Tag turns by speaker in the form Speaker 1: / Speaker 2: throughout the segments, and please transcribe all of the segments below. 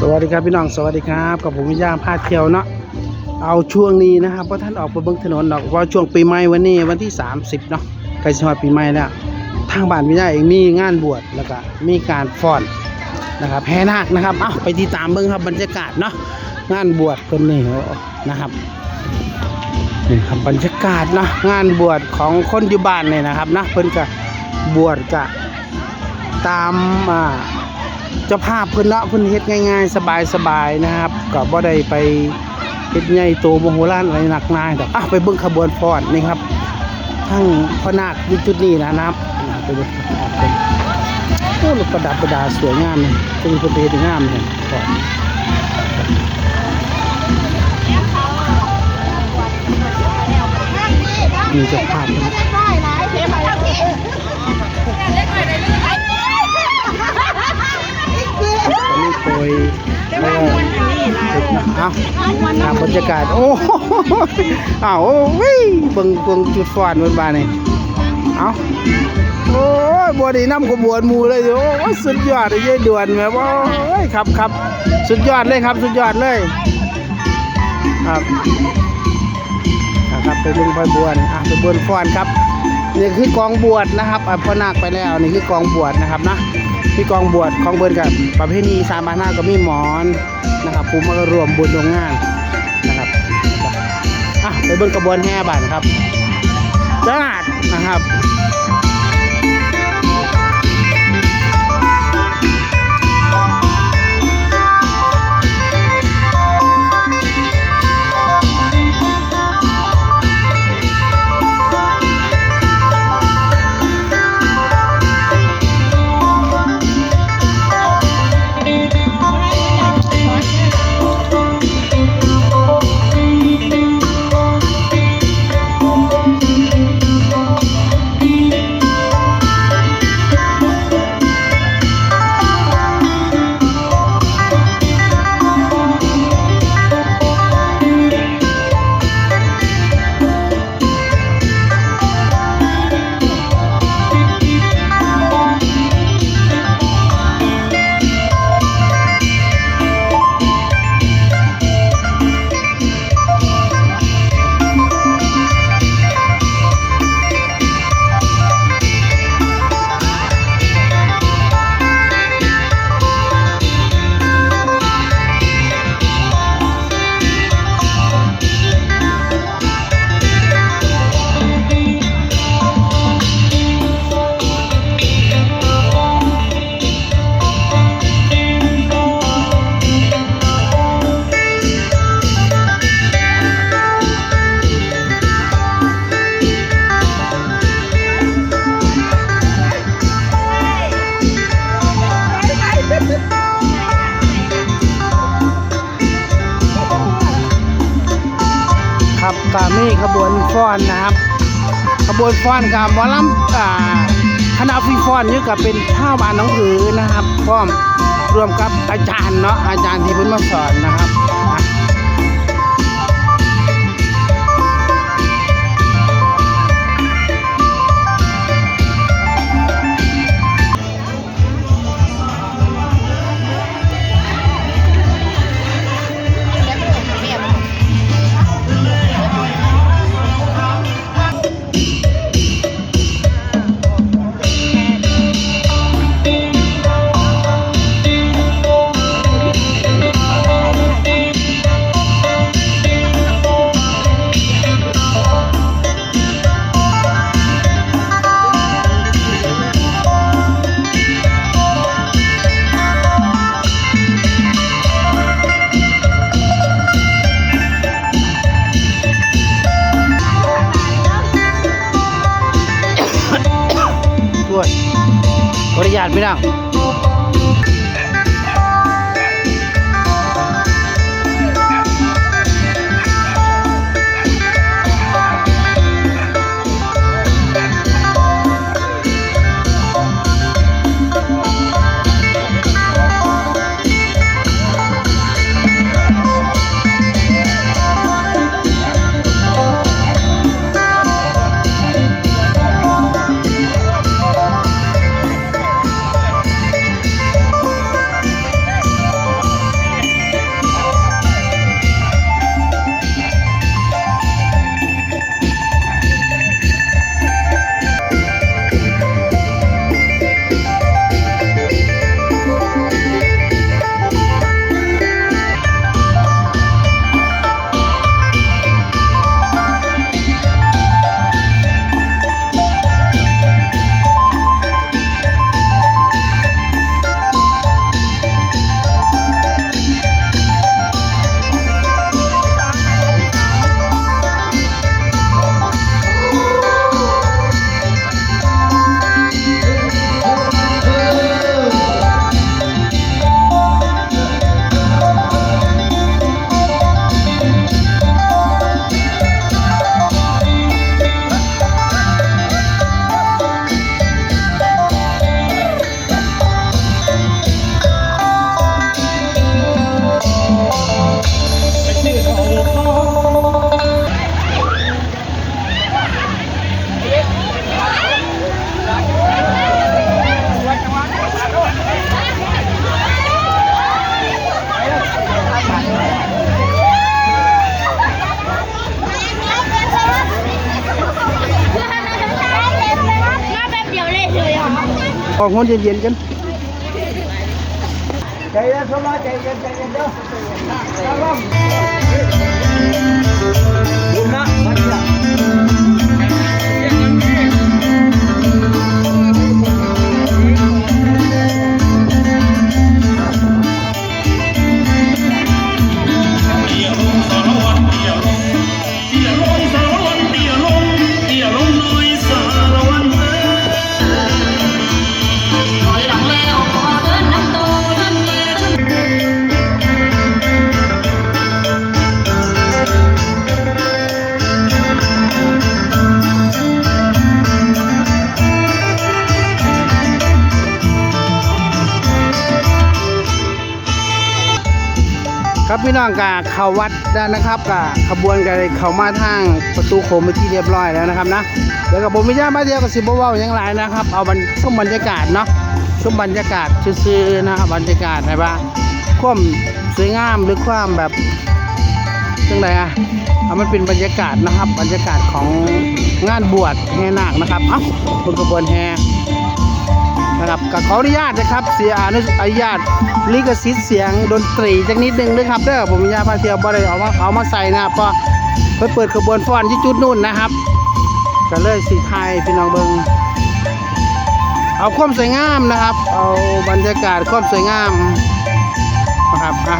Speaker 1: สวัสดีครับพี่น้องสวัสดีครับกับผมวิญญาพาเที่ยวเนาะเอาช่วงนี้นะครับเพราะท่านออกไปเบิ้งถนนดอกเพราะช่วงปีใหม่วันนี้วันที่ 30เนาะใกล้จะมาปีใหม่แล้วทางบ้านวิญญาเองมีงานบวชแล้วก็มีการฟ้อนนะครับแห่นาคนะครับเอาไปติดตามเบิ้งครับบรรยากาศเนาะงานบวชคนนี้นะครับนี่ครับบรรยากาศเนาะงานบวชของคนอยู่บ้านเนี่ยนะครับนะเพิ่นก็บวชกะตามอ่า เจ้าภาพเพิ่นเนาะเพิ่นเฮ็ดง่าย ๆ สบายๆนะครับก็บ่ได้ไปเฮ็ดใหญ่โตโมโหลานอะไรหนักหนายดอกอะไปเบิ่งขบวนฟ้อนนี่ครับทั้งพนาคอยู่จุดนี้นะครับไปเบิ่งโอ้ลูกประดับประดาสวยงามเลยเป็นคนเฮ็ดงามเลยฟ้อนมีเจ้าภาพเพิ่นอันนี้โปรยเอ่อเอาตามบรรยากาศ โอ้โหอ้าวโอ้ยเบิ่งเบิ่งจุดฟ้อนเบิ่งบาดนี่เอาโอ้ยบ่ได้นำขบวนหมู่เลยโอ้ยสุดยอดเลยยายด่วนแม่บ่โอ้ยครับครับสุดยอดเลยครับ สุดยอดเลย ครับนะครับไปเบิ่งไปบวนอะไปบวนฟ้อนครับนี่คือกองบวชนะครับอะพ่อนาคไปแล้วนี่คือกองบวชนะครับนะ ที่กองบวชของเบิร์นกับประเพณีสามบานนาก็มีหมอนนะครับผู้มารวมบุญร่วมงานนะครับอะไปเบิ่งกระบวนแห่บานครับจ้าดนะครับ อนนะครับขบวนฟ้อนกับวอลำอ่าคณะฟีฟ้อนนี่ก็เป็นข้าบานหน้องหือนะครับพร้อมรวมกับอาจารย์เนาะอาจารย์ที่เพิ่นมาสอนนะครับ ขออนุญาตพี่น้อง ออกห้นเย็นๆกันใจเย็นสมาใจเย็นใจเย็นเพี่น้องกาเขาวัดแล้วนะครับกาขบวนกันเขามาทางประตูโขงไปที่เรียบร้อยแล้วนะครับนะเดี๋ยวกับผมไม่ย่ามาเดียวกับสิบเว่าอย่างไรนะครับ เอาบรรชมบรรยากาศเนาะชมบรรยากาศซื่อๆนะครับบรรยากาศอะไรบ้างความสวยงามหรือความแบบจังไรอะเอามันเป็นบรรยากาศนะครับ บรรยากาศของงานบวชแห่นาคนะครับเอ้าบนขบวนแห่ นะครับก็ขออนุญาตนะครับเสียอนุอนุญาตลิขสิทธิ์เสียงดนตรีจักนิดนึงนะครับเด้อผมอยาพาเที่ยวบ่ได้เอามาเอามาใส่นะครับเพราะไปเปิดขบวนฟ้อนที่จุดนู่นนะครับก็เลยสีไทยพี่น้องเบิงเอาความสวยงามนะครับ เอาบรรยากาศความสวยงามนะครับอะ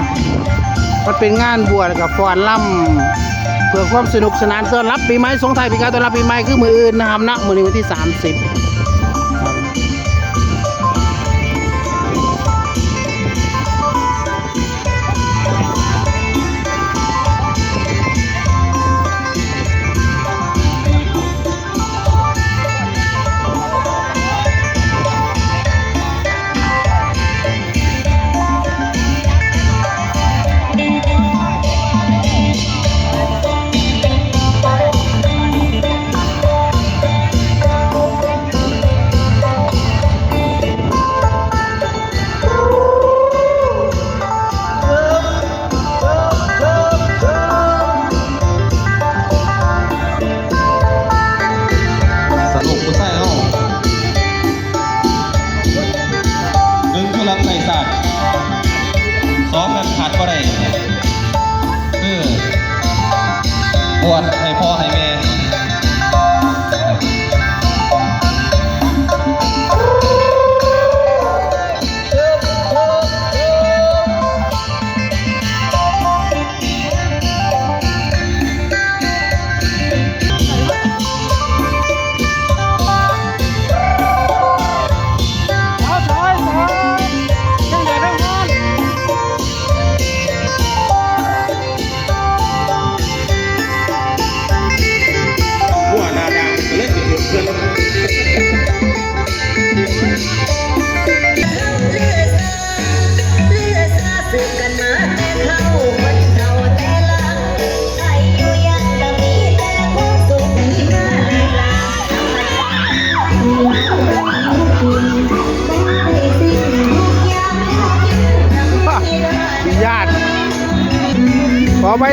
Speaker 1: มันเป็นงานบวชกับฟ้อนล่ำเพื่อความสนุกสนานต้อนรับปีใหม่สงไทยปีกาต้อนรับปีใหม่คือมืออื่นนะครับนะมือนี้วันที่ 30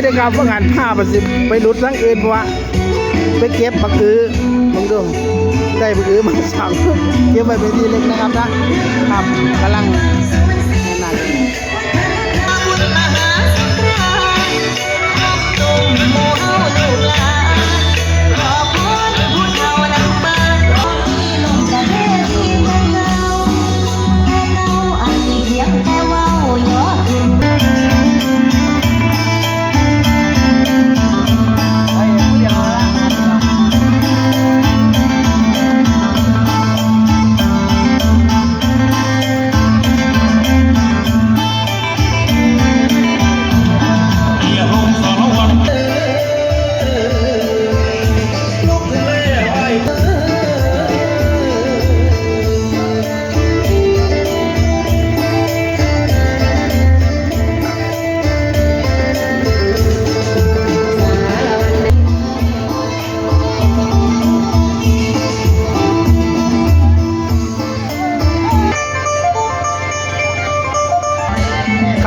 Speaker 2: ได้ว
Speaker 3: ย
Speaker 4: ครั
Speaker 1: บว่างานผ้าประสิไปหลุดทั้งอื่นเพราะว่าไปเก็บบักอือมึงดูได้บักอือมาสั่งเก็บไปเป็นที่เล็กนะครับนะครับกำลังนั่น
Speaker 4: บุญมหาสงครานพ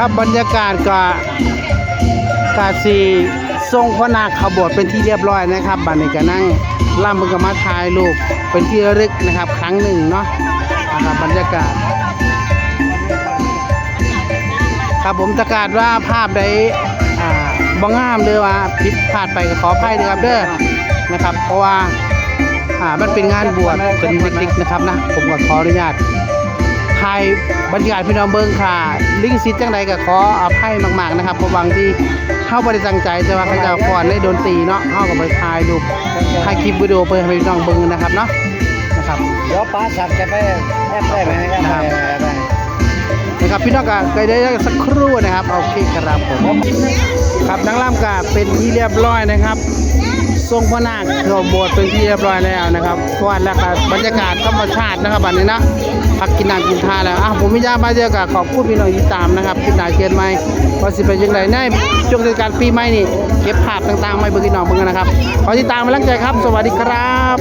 Speaker 4: ค
Speaker 3: รั
Speaker 1: บบรรยากาศก็กาสีทรงพระนาคขบวชเป็นที่เรียบร้อยนะครับบัดนี้ก็นั่งล่ำมือกับมาถ่ายรูปเป็นที่ระลึกนะครับ ครั้งหนึ่งเนาะนะครับบรรยากาศ ครับผมประกาศว่าภาพใดบ้งามหรือว่าผิดพลาดไปขออภัยด้วยครับเด้อนะครับ เพราะว่าอ่ามันเป็นงานบวชเป็นเด็กๆนะครับนะ ผมก็ขออนุญาต ถ่ายบรรยากาศพี่น้องเบิ้งค่ะ ลิงก์ซิทจังใดก็ขออภัยมากๆนะครับเพราะบางที่เข้าบริตั้งใจแต่ว่าเขาจะก่อนได้โดนตีเนาะเข้ากับไปถ่ายรูปถ่ายคลิปวิดีโอเพื่อให้พี่น้องเบิ้งนะครับเนาะนะครับ
Speaker 5: เดี๋ยวป้าสักจะไปแอบได้ไหมแอบได้แอบได้
Speaker 1: นะครับพี่น้องก็เคยได้สักครู่นะครับโอเคครับผมครับนังล่ำก็เป็นที่เรียบร้อยนะครับ ทรงพระนาคเราโบสถ์เป็นที่เรียบร้อยแล้วนะครับวัดแล้วก็บรรยากาศธรรมชาตินะครับบัดนี้นะพักกินน้ำกินทาแล้วอะผมมิยามาเจอกับขอบคุณพี่น้องที่ตามนะครับคลิปหนาเกินไหม่ว่าสิเป็นยังไงในช่วงเทศกาลปีใหม่นี่เก็บภาพต่างๆมาให้เบิ่อพี่น้องเบิ่งนนะครับขอติดตามมาลังใจครับ สวัสดีครับ